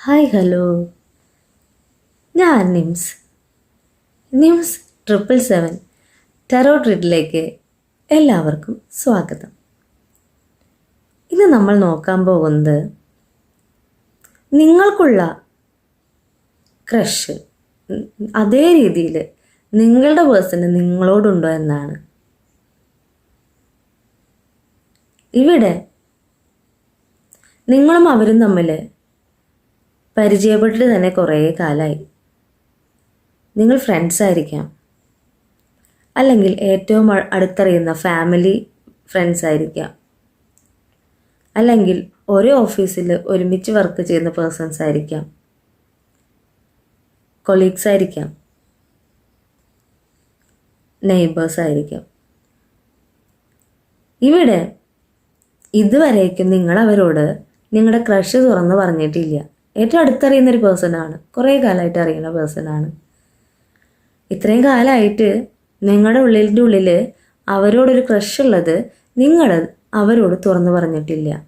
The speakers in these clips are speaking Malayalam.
ഹായ് ഹലോ ഞാൻ Nims. Nims triple seven tarot ട്രീറ്റിലേക്ക് എല്ലാവർക്കും സ്വാഗതം. ഇന്ന് നമ്മൾ നോക്കാൻ പോകുന്നത് നിങ്ങൾക്കുള്ള ക്രഷ് അതേ രീതിയിൽ നിങ്ങളുടെ പേഴ്സണ് നിങ്ങളോടുണ്ടോ എന്നാണ്. ഇവിടെ നിങ്ങളും അവരും തമ്മിൽ പരിചയപ്പെട്ടിട്ട് തന്നെ കുറേ കാലമായി നിങ്ങൾ ഫ്രണ്ട്സ് ആയിരിക്കാം. അല്ലെങ്കിൽ ഏറ്റവും അടുത്തറിയുന്ന ഫാമിലി ഫ്രണ്ട്സ് ആയിരിക്കാം. അല്ലെങ്കിൽ ഒരേ ഓഫീസിൽ ഒരുമിച്ച് വർക്ക് ചെയ്യുന്ന പേഴ്സൺസ് ആയിരിക്കാം. കൊളീഗ്സ് ആയിരിക്കാം. നെയ്ബേഴ്സ് ആയിരിക്കാം. ഇവിടെ ഇതുവരേക്കും നിങ്ങൾ അവരോട് നിങ്ങളുടെ ക്രഷ് തുറന്ന് പറഞ്ഞിട്ടില്ല. ഏറ്റവും അടുത്തറിയുന്ന ഒരു പേഴ്സണാണ്. കുറേ കാലമായിട്ട് അറിയുന്ന പേഴ്സണാണ്. ഇത്രയും കാലമായിട്ട് നിങ്ങളുടെ ഉള്ളിന്റെ ഉള്ളിൽ അവരോടൊരു ക്രഷുള്ളത് നിങ്ങൾ അവരോട് തുറന്നു പറഞ്ഞിട്ടില്ല.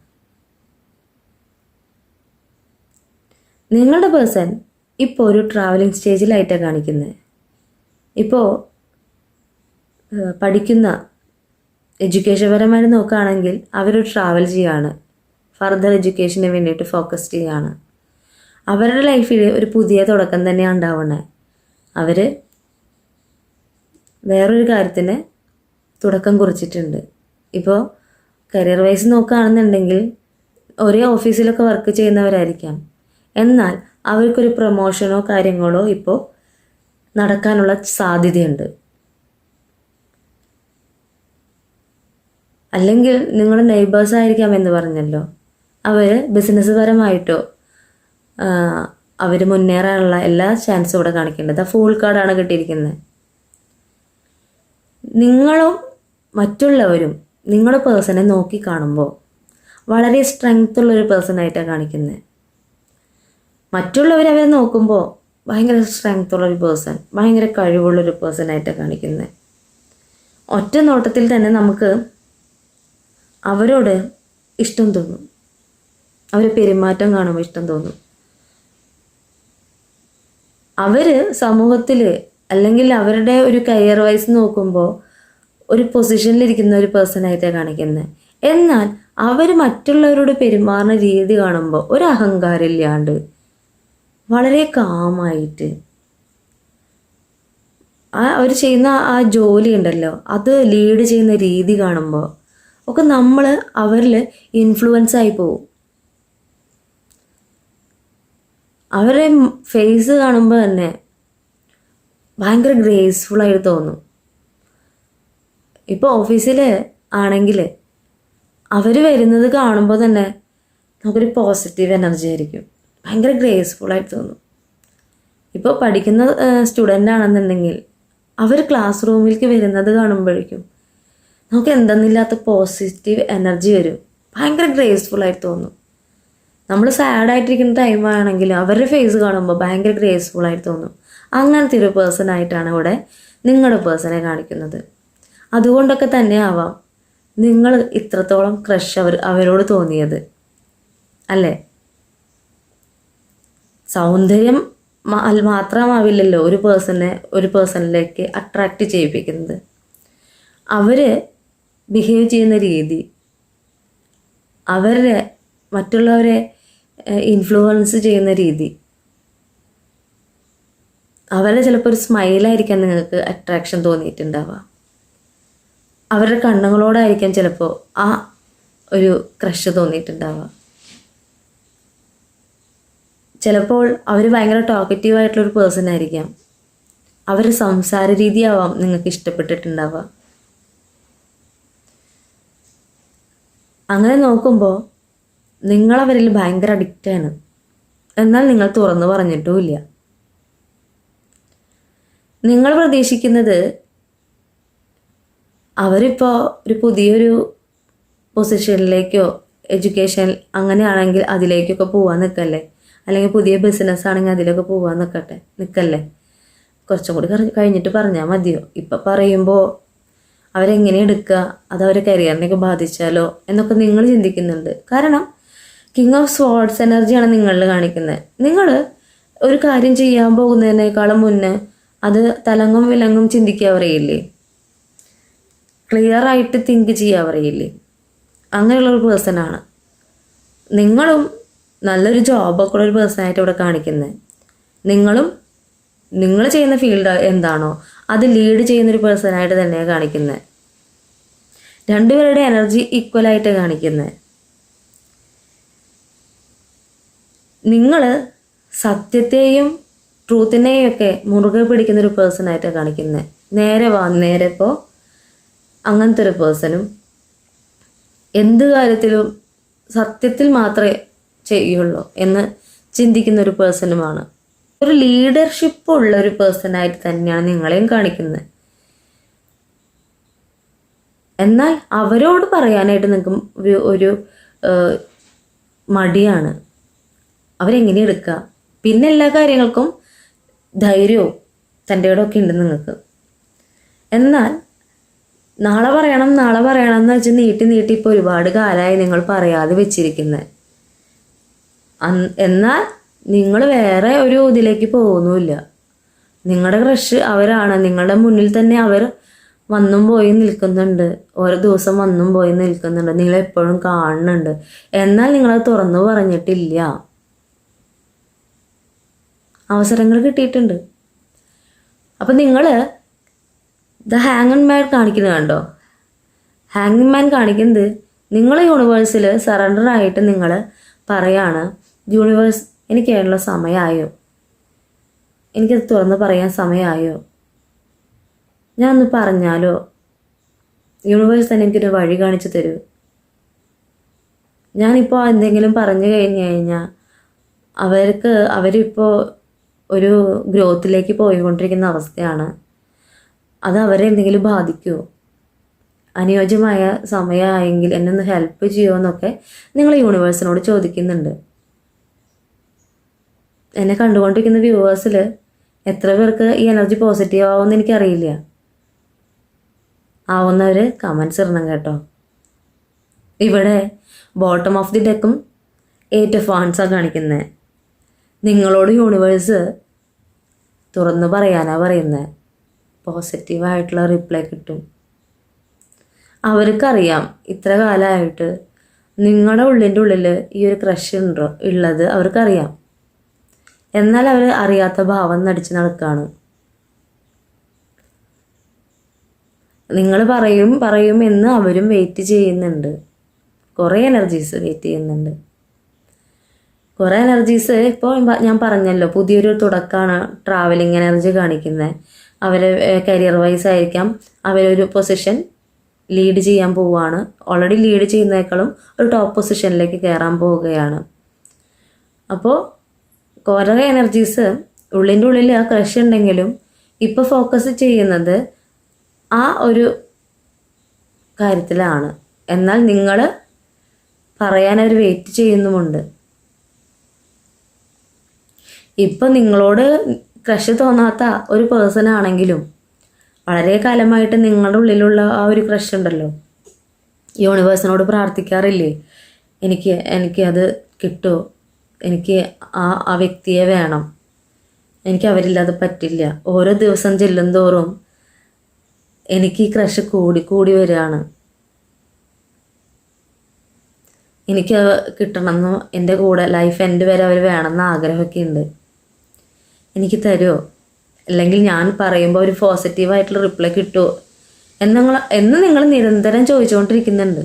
നിങ്ങളുടെ പേഴ്സൺ ഇപ്പോൾ ഒരു ട്രാവലിംഗ് സ്റ്റേജിലായിട്ടാണ് കാണിക്കുന്നത്. ഇപ്പോൾ പഠിക്കുന്ന എഡ്യൂക്കേഷൻ നോക്കുകയാണെങ്കിൽ അവർ ട്രാവൽ ചെയ്യുകയാണ്. ഫർദർ എഡ്യൂക്കേഷന് വേണ്ടിയിട്ട് ഫോക്കസ് ചെയ്യാണ് അവരുടെ ലൈഫിൽ ഒരു പുതിയ തുടക്കം തന്നെയാണ് ഉണ്ടാവുന്നത് അവർ വേറൊരു കാര്യത്തിന് തുടക്കം കുറിച്ചിട്ടുണ്ട്. ഇപ്പോൾ കരിയർ വൈസ് നോക്കുകയാണെന്നുണ്ടെങ്കിൽ ഒരേ ഓഫീസിലൊക്കെ വർക്ക് ചെയ്യുന്നവരായിരിക്കാം. എന്നാൽ അവർക്കൊരു പ്രൊമോഷനോ കാര്യങ്ങളോ ഇപ്പോൾ നടക്കാനുള്ള സാധ്യതയുണ്ട്. അല്ലെങ്കിൽ നിങ്ങളുടെ നെയ്ബേഴ്സ് ആയിരിക്കാം എന്ന് പറഞ്ഞല്ലോ. അവർ ബിസിനസ് പരമായിട്ടോ അവർ മുന്നേറാനുള്ള എല്ലാ ചാൻസും ഇവിടെ കാണിക്കേണ്ടത് ഫുൾ കാർഡാണ് കിട്ടിയിരിക്കുന്നത്. നിങ്ങളും മറ്റുള്ളവരും നിങ്ങളുടെ പേഴ്സണെ നോക്കി കാണുമ്പോൾ വളരെ സ്ട്രെങ്ത് ഉള്ളൊരു പേഴ്സണായിട്ടാണ് കാണിക്കുന്നത് മറ്റുള്ളവർ അവരെ നോക്കുമ്പോൾ ഭയങ്കര സ്ട്രെങ്ത് ഉള്ളൊരു പേഴ്സൺ ഭയങ്കര കഴിവുള്ളൊരു പേഴ്സണായിട്ടാണ് കാണിക്കുന്നത് ഒറ്റ നോട്ടത്തിൽ തന്നെ നമുക്ക് അവരോട് ഇഷ്ടം തോന്നും. അവരെ പെരുമാറ്റം കാണുമ്പോൾ ഇഷ്ടം തോന്നും. അവർ സമൂഹത്തിൽ അല്ലെങ്കിൽ അവരുടെ ഒരു കരിയർ വൈസ് നോക്കുമ്പോൾ ഒരു പൊസിഷനിലിരിക്കുന്ന ഒരു പേഴ്സണായിട്ടാണ് കാണിക്കുന്നത് എന്നാൽ അവർ മറ്റുള്ളവരോട് പെരുമാറുന്ന രീതി കാണുമ്പോൾ ഒരു അഹങ്കാരം ഇല്ലാണ്ട് വളരെ കാമായിട്ട് ആ അവർ ചെയ്യുന്ന ആ ജോലി ഉണ്ടല്ലോ അത് ലീഡ് ചെയ്യുന്ന രീതി കാണുമ്പോൾ ഒക്കെ നമ്മൾ അവരിൽ ഇൻഫ്ലുവൻസ് ആയി പോകും അവരുടെ ഫേസ് കാണുമ്പോൾ തന്നെ ഭയങ്കര ഗ്രേസ്ഫുൾ ആയിട്ട് തോന്നും. ഇപ്പോൾ ഓഫീസിൽ ആണെങ്കിൽ അവർ വരുന്നത് കാണുമ്പോൾ തന്നെ നമുക്കൊരു പോസിറ്റീവ് എനർജി ആയിരിക്കും. ഭയങ്കര ഗ്രേസ്ഫുൾ ആയിട്ട് തോന്നും. ഇപ്പോൾ പഠിക്കുന്ന സ്റ്റുഡന്റ് ആണെന്നുണ്ടെങ്കിൽ അവർ ക്ലാസ് റൂമിലേക്ക് വരുന്നത് കാണുമ്പോഴേക്കും നമുക്ക് എന്തെന്നില്ലാത്ത പോസിറ്റീവ് എനർജി വരും. ഭയങ്കര ഗ്രേസ്ഫുൾ ആയിട്ട് തോന്നും. നമ്മൾ സാഡ് ആയിട്ടിരിക്കുന്ന ടൈം ആണെങ്കിൽ അവരുടെ ഫേസ് കാണുമ്പോൾ ഭയങ്കര ഗ്രേസ്ഫുൾ ആയിട്ട് തോന്നും. അങ്ങനത്തെ ഒരു പേഴ്സൺ ആയിട്ടാണ് ഇവിടെ നിങ്ങളുടെ പേഴ്സണെ കാണിക്കുന്നത്. അതുകൊണ്ടൊക്കെ തന്നെ ആവാം നിങ്ങൾ ഇത്രത്തോളം ക്രഷ് അവർ അവരോട് തോന്നിയത്. അല്ലേ? സൗന്ദര്യം മാത്രമാവില്ലല്ലോ ഒരു പേഴ്സണെ ഒരു പേഴ്സണിലേക്ക് അട്രാക്റ്റ് ചെയ്യിപ്പിക്കുന്നത്. അവർ ബിഹേവ് ചെയ്യുന്ന രീതി അവരുടെ മറ്റുള്ളവരെ ഇൻഫ്ലുവൻസ് ചെയ്യുന്ന രീതി. അവരുടെ ചിലപ്പോൾ ഒരു സ്മൈലായിരിക്കാം നിങ്ങൾക്ക് അട്രാക്ഷൻ തോന്നിയിട്ടുണ്ടാവുക. അവരുടെ കണ്ണുകളോടായിരിക്കാം ചിലപ്പോൾ ആ ഒരു ക്രഷ് തോന്നിയിട്ടുണ്ടാവുക. ചിലപ്പോൾ അവർ ഭയങ്കര ടോക്കറ്റീവ് ആയിട്ടുള്ള ഒരു പേഴ്സൺ ആയിരിക്കാം. അവരുടെ സംസാര രീതിയാവാം നിങ്ങൾക്ക് ഇഷ്ടപ്പെട്ടിട്ടുണ്ടാവുക. അങ്ങനെ നോക്കുമ്പോൾ നിങ്ങളവരിൽ ഭയങ്കര അഡിക്റ്റാണ് എന്നാൽ നിങ്ങൾ തുറന്നു പറഞ്ഞിട്ടുമില്ല. നിങ്ങൾ പ്രതീക്ഷിക്കുന്നത് അവരിപ്പോൾ ഒരു പുതിയൊരു പൊസിഷനിലേക്കോ എഡ്യൂക്കേഷൻ അങ്ങനെയാണെങ്കിൽ അതിലേക്കൊക്കെ പോകാൻ നിൽക്കല്ലേ അല്ലെങ്കിൽ പുതിയ ബിസിനസ് ആണെങ്കിൽ അതിലൊക്കെ പോകാൻ നിൽക്കട്ടെ നിൽക്കല്ലേ കുറച്ചും കൂടി കഴിഞ്ഞിട്ട് പറഞ്ഞാൽ മതിയോ? ഇപ്പം പറയുമ്പോൾ അവരെങ്ങനെ എടുക്കുക അത് അവരെ കരിയറിനെയൊക്കെ ബാധിച്ചാലോ? എന്നൊക്കെ നിങ്ങൾ ചിന്തിക്കുന്നുണ്ട്. കാരണം കിങ് ഓഫ് സ്വാർഡ്സ് എനർജിയാണ് നിങ്ങളിൽ കാണിക്കുന്നത് നിങ്ങൾ ഒരു കാര്യം ചെയ്യാൻ പോകുന്നതിനേക്കാളും മുന്നേ അത് തലങ്ങും വിലങ്ങും ചിന്തിക്കുക പറയില്ലേ? ക്ലിയർ ആയിട്ട് തിങ്ക് ചെയ്യുക പറയില്ലേ? അങ്ങനെയുള്ളൊരു പേഴ്സണാണ് നിങ്ങളും നല്ലൊരു ജോബൊക്കെ ഉള്ള ഒരു പേഴ്സണായിട്ട് ഇവിടെ കാണിക്കുന്നത് നിങ്ങളും നിങ്ങൾ ചെയ്യുന്ന ഫീൽഡ് എന്താണോ അത് ലീഡ് ചെയ്യുന്നൊരു പേഴ്സണായിട്ട് തന്നെയാണ് കാണിക്കുന്നത് രണ്ടുപേരുടെ എനർജി ഈക്വലായിട്ട് കാണിക്കുന്നത് നിങ്ങൾ സത്യത്തെയും ട്രൂത്തിനെയും ഒക്കെ മുറുകെ പിടിക്കുന്ന ഒരു പേഴ്സണായിട്ട് കാണിക്കുന്നത് നേരെ വാ നേരെ ഇപ്പോൾ അങ്ങനത്തെ ഒരു പേഴ്സണും എന്ത് കാര്യത്തിലും സത്യത്തിൽ മാത്രമേ ചെയ്യുള്ളൂ എന്ന് ചിന്തിക്കുന്ന ഒരു പേഴ്സണുമാണ് ഒരു ലീഡർഷിപ്പ് ഉള്ള ഒരു പേഴ്സണായിട്ട് തന്നെയാണ് നിങ്ങളെയും കാണിക്കുന്നത് എന്നാൽ അവരോട് പറയാനായിട്ട് നിങ്ങൾക്ക് ഒരു മടിയാണ്. അവരെങ്ങനെ എടുക്കുക? പിന്നെ എല്ലാ കാര്യങ്ങൾക്കും ധൈര്യവും തന്റെ ഒക്കെ ഉണ്ട് നിങ്ങൾക്ക്. എന്നാൽ നാളെ പറയണം നാളെ പറയണം എന്ന് വെച്ച് നീട്ടി നീട്ടി ഇപ്പോൾ ഒരുപാട് കാലമായി നിങ്ങൾ പറയാതെ വെച്ചിരിക്കുന്നത്. എന്നാൽ നിങ്ങൾ വേറെ ഒരു ഇതിലേക്ക് പോകുന്നുമില്ല. നിങ്ങളുടെ ക്രഷ് അവരാണ്. നിങ്ങളുടെ മുന്നിൽ തന്നെ അവർ വന്നും പോയി നിൽക്കുന്നുണ്ട്. ഓരോ ദിവസം വന്നും പോയി നിൽക്കുന്നുണ്ട്. നിങ്ങളെപ്പോഴും കാണുന്നുണ്ട്. എന്നാൽ നിങ്ങളത് തുറന്നു പറഞ്ഞിട്ടില്ല. അവസരങ്ങൾ കിട്ടിയിട്ടുണ്ട്. അപ്പം നിങ്ങൾ ദ ഹാങ്ങൺ മാൻ കാണിക്കുന്നത് കണ്ടോ? ഹാങ്ങിങ് മാൻ കാണിക്കുന്നത് നിങ്ങൾ യൂണിവേഴ്സിൽ സറണ്ടർ ആയിട്ട് നിങ്ങൾ പറയാണ് യൂണിവേഴ്സ് എനിക്ക് അതിനുള്ള സമയമായോ? എനിക്കത് തുറന്ന് പറയാൻ സമയമായോ? ഞാൻ ഒന്ന് പറഞ്ഞാലോ? യൂണിവേഴ്സ് തന്നെ എനിക്കൊരു വഴി കാണിച്ചു തരൂ. ഞാനിപ്പോൾ എന്തെങ്കിലും പറഞ്ഞു കഴിഞ്ഞു കഴിഞ്ഞാൽ അവർക്ക് അവരിപ്പോൾ ഒരു ഗ്രോത്തിലേക്ക് പോയിക്കൊണ്ടിരിക്കുന്ന അവസ്ഥയാണ്. അത് അവരെ എന്തെങ്കിലും ബാധിക്കുമോ അനുയോജ്യമായ സമയമായെങ്കിൽ എന്നെ ഒന്ന് ഹെൽപ്പ് ചെയ്യുമോ എന്നൊക്കെ നിങ്ങൾ യൂണിവേഴ്സിനോട് ചോദിക്കുന്നുണ്ട്. എന്നെ കണ്ടുകൊണ്ടിരിക്കുന്ന വ്യൂവേഴ്സിൽ എത്ര പേർക്ക് ഈ എനർജി പോസിറ്റീവ് ആവുമെന്ന് എനിക്കറിയില്ല. ആവുന്നവർ കമൻസ് ഇടണം കേട്ടോ. ഇവിടെ ബോട്ടം ഓഫ് ദി ഡെക്കും എയ്റ്റ് ഓഫ് വാൺസാണ് കാണിക്കുന്നത് നിങ്ങളോട് യൂണിവേഴ്സ് തുറന്ന് പറയാനാണ് പറയുന്നത് പോസിറ്റീവായിട്ടുള്ള റിപ്ലൈ കിട്ടും. അവർക്കറിയാം ഇത്ര കാലമായിട്ട് നിങ്ങളുടെ ഉള്ളിന്റെ ഉള്ളിൽ ഈ ഒരു ക്രഷ് ഉണ്ടോ? ഉള്ളത് അവർക്കറിയാം. എന്നാൽ അവർ അറിയാത്ത ഭാവം നടിച്ച് നടക്കുകയാണ് നിങ്ങൾ പറയും പറയും എന്ന് അവരും വെയിറ്റ് ചെയ്യുന്നുണ്ട്. കുറേ എനർജീസ് വെയിറ്റ് ചെയ്യുന്നുണ്ട്. കുറേ എനർജീസ് ഇപ്പോൾ ഞാൻ പറഞ്ഞല്ലോ പുതിയൊരു തുടക്കമാണ് ട്രാവലിംഗ് എനർജി കാണിക്കുന്നത് അവർ കരിയർ വൈസ് ആയിരിക്കാം. അവരൊരു പൊസിഷൻ ലീഡ് ചെയ്യാൻ പോവുകയാണ് ഓൾറെഡി ലീഡ് ചെയ്യുന്നേക്കാളും ഒരു ടോപ്പ് പൊസിഷനിലേക്ക് കയറാൻ പോവുകയാണ്. അപ്പോൾ കുറേ എനർജീസ് ഉള്ളിന്റെ ഉള്ളിൽ ആ ക്രഷ് ഉണ്ടെങ്കിലും ഇപ്പോൾ ഫോക്കസ് ചെയ്യുന്നത് ആ ഒരു കാര്യത്തിലാണ്. എന്നാൽ നിങ്ങൾ പറയാൻ അവർ വെയിറ്റ് ചെയ്യുന്നുമുണ്ട്. ഇപ്പം നിങ്ങളോട് ക്രഷ് തോന്നാത്ത ഒരു പേഴ്സൺ ആണെങ്കിലും വളരെ കാലമായിട്ട് നിങ്ങളുടെ ഉള്ളിലുള്ള ആ ഒരു ക്രഷ് ഉണ്ടല്ലോ. യൂണിവേഴ്സിനോട് പ്രാർത്ഥിക്കാറില്ലേ? എനിക്ക് എനിക്ക് അത് കിട്ടുമോ എനിക്ക് ആ ആ വ്യക്തിയെ വേണം. എനിക്ക് അവരില്ലാതെ പറ്റില്ല. ഓരോ ദിവസം ചെല്ലും തോറും എനിക്ക് ഈ ക്രഷ് കൂടി കൂടി വരികയാണ്. എനിക്ക് കിട്ടണമെന്ന് എന്റെ കൂടെ ലൈഫ് എന്റെ വരെ അവർ വേണമെന്ന് ആഗ്രഹമൊക്കെ ഉണ്ട്. എനിക്ക് തരുമോ അല്ലെങ്കിൽ ഞാൻ പറയുമ്പോൾ ഒരു പോസിറ്റീവായിട്ടുള്ള റിപ്ലൈ കിട്ടുമോ എന്നങ്ങൾ നിങ്ങൾ എന്ന് നിങ്ങൾ നിരന്തരം ചോദിച്ചുകൊണ്ടിരിക്കുന്നുണ്ട്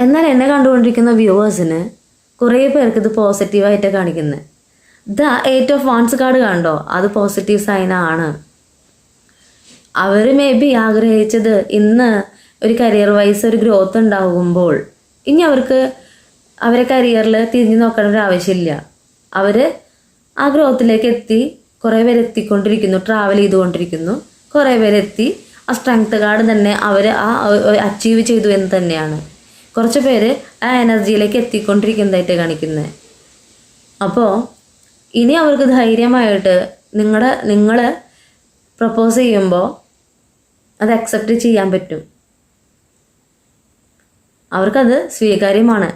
എന്നാൽ എന്നെ കണ്ടുകൊണ്ടിരിക്കുന്ന വ്യൂവേഴ്സിന് കുറേ പേർക്ക് ഇത് പോസിറ്റീവായിട്ടാണ് കാണിക്കുന്നത് the eight of wands card കണ്ടോ? അത് പോസിറ്റീവ് സൈൻ ആണ്. അവർ മേ ബി ആഗ്രഹിച്ചത് ഇന്ന് ഒരു കരിയർ വൈസ് ഒരു ഗ്രോത്ത് ഉണ്ടാകുമ്പോൾ ഇനി അവർക്ക് അവരെ കരിയറിൽ തിരിഞ്ഞു നോക്കേണ്ട ഒരു ആവശ്യമില്ല. അവർ ആ ഗ്രോത്തിലേക്ക് എത്തി. കുറേ പേര് എത്തിക്കൊണ്ടിരിക്കുന്നു. ട്രാവൽ ചെയ്തുകൊണ്ടിരിക്കുന്നു. കുറേ പേരെത്തി ആ സ്ട്രെങ്ത് കാർഡ് തന്നെ അവർ ആ അച്ചീവ് ചെയ്തു എന്ന് തന്നെയാണ്. കുറച്ച് പേര് ആ എനർജിയിലേക്ക് എത്തിക്കൊണ്ടിരിക്കുന്നതായിട്ട് കാണിക്കുന്നത് അപ്പോൾ ഇനി അവർക്ക് ധൈര്യമായിട്ട് നിങ്ങളുടെ നിങ്ങൾ പ്രപ്പോസ് ചെയ്യുമ്പോൾ അത് അക്സെപ്റ്റ് ചെയ്യാൻ പറ്റും. അവർക്കത് സ്വീകാര്യമാണ്.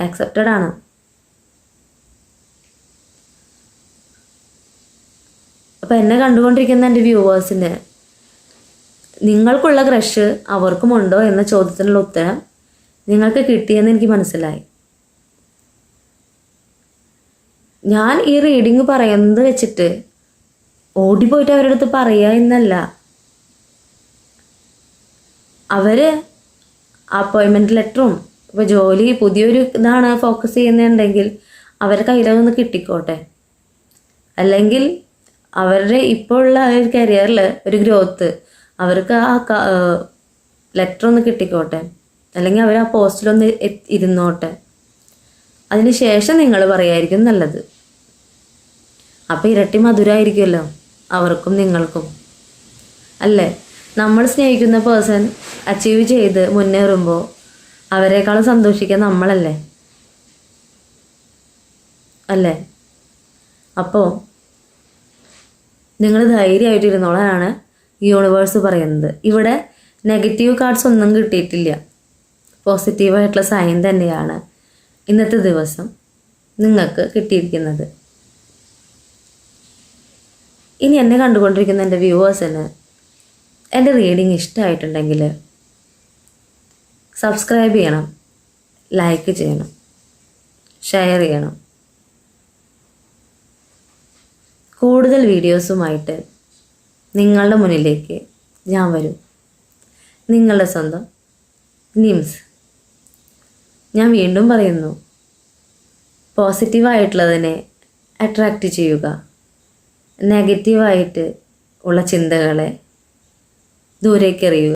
ആക്സെപ്റ്റഡ് ആണ്. അപ്പം എന്നെ കണ്ടുകൊണ്ടിരിക്കുന്ന എന്റെ വ്യൂവേഴ്സിന് നിങ്ങൾക്കുള്ള ക്രഷ് അവർക്കുമുണ്ടോ എന്ന ചോദ്യത്തിനുള്ള ഉത്തരം നിങ്ങൾക്ക് കിട്ടിയെന്ന് എനിക്ക് മനസ്സിലായി. ഞാൻ ഈ റീഡിങ് പറയുന്നത് വെച്ചിട്ട് ഓടിപ്പോയിട്ട് അവരുടെ അടുത്ത് പറയുക എന്നല്ല. അവർ അപ്പോയിൻമെന്റ് ലെറ്ററും ഇപ്പോൾ ജോലി പുതിയൊരു ഇതാണ് ഫോക്കസ് ചെയ്യുന്നുണ്ടെങ്കിൽ അവരെ കയ്യിലൊന്ന് കിട്ടിക്കോട്ടെ. അല്ലെങ്കിൽ അവരുടെ ഇപ്പോൾ ഉള്ള ആ ഒരു കരിയറിൽ ഒരു ഗ്രോത്ത് അവർക്ക് ആ ലെറ്റർ ഒന്ന് കിട്ടിക്കോട്ടെ? അല്ലെങ്കിൽ അവർ ആ പോസ്റ്റിലൊന്ന് ഇരുന്നോട്ടെ? അതിന് ശേഷം നിങ്ങൾ പറയായിരിക്കും നല്ലത്. അപ്പോൾ ഇരട്ടി മധുരമായിരിക്കുമല്ലോ അവർക്കും നിങ്ങൾക്കും. അല്ലേ? നമ്മൾ സ്നേഹിക്കുന്ന പേഴ്സൺ അച്ചീവ് ചെയ്ത് മുന്നേറുമ്പോൾ അവരെക്കാളും സന്തോഷിക്കാൻ നമ്മളല്ലേ? അല്ലേ? അപ്പോൾ നിങ്ങൾ ധൈര്യമായിട്ട് ഇരുന്നോളാനാണ് യൂണിവേഴ്സ് പറയുന്നത്. ഇവിടെ നെഗറ്റീവ് കാർഡ്സ് ഒന്നും കിട്ടിയിട്ടില്ല. പോസിറ്റീവായിട്ടുള്ള സൈൻ തന്നെയാണ് ഇന്നത്തെ ദിവസം നിങ്ങൾക്ക് കിട്ടിയിരിക്കുന്നത്. ഇനി എന്നെ കണ്ടുകൊണ്ടിരിക്കുന്ന എന്റെ വ്യൂവേഴ്സിന് എന്റെ റീഡിങ് ഇഷ്ടമായിട്ടുണ്ടെങ്കിൽ സബ്സ്ക്രൈബ് ചെയ്യണം ലൈക്ക് ചെയ്യണം ഷെയർ ചെയ്യണം. കൂടുതൽ വീഡിയോസുമായിട്ട് നിങ്ങളുടെ മുന്നിലേക്ക് ഞാൻ വരും. നിങ്ങളുടെ സ്വന്തം നിംസ്. ഞാൻ വീണ്ടും പറയുന്നു പോസിറ്റീവായിട്ടുള്ളതിനെ അട്രാക്റ്റ് ചെയ്യുക. നെഗറ്റീവായിട്ട് ഉള്ള ചിന്തകളെ ദൂരേക്ക് എറിയുക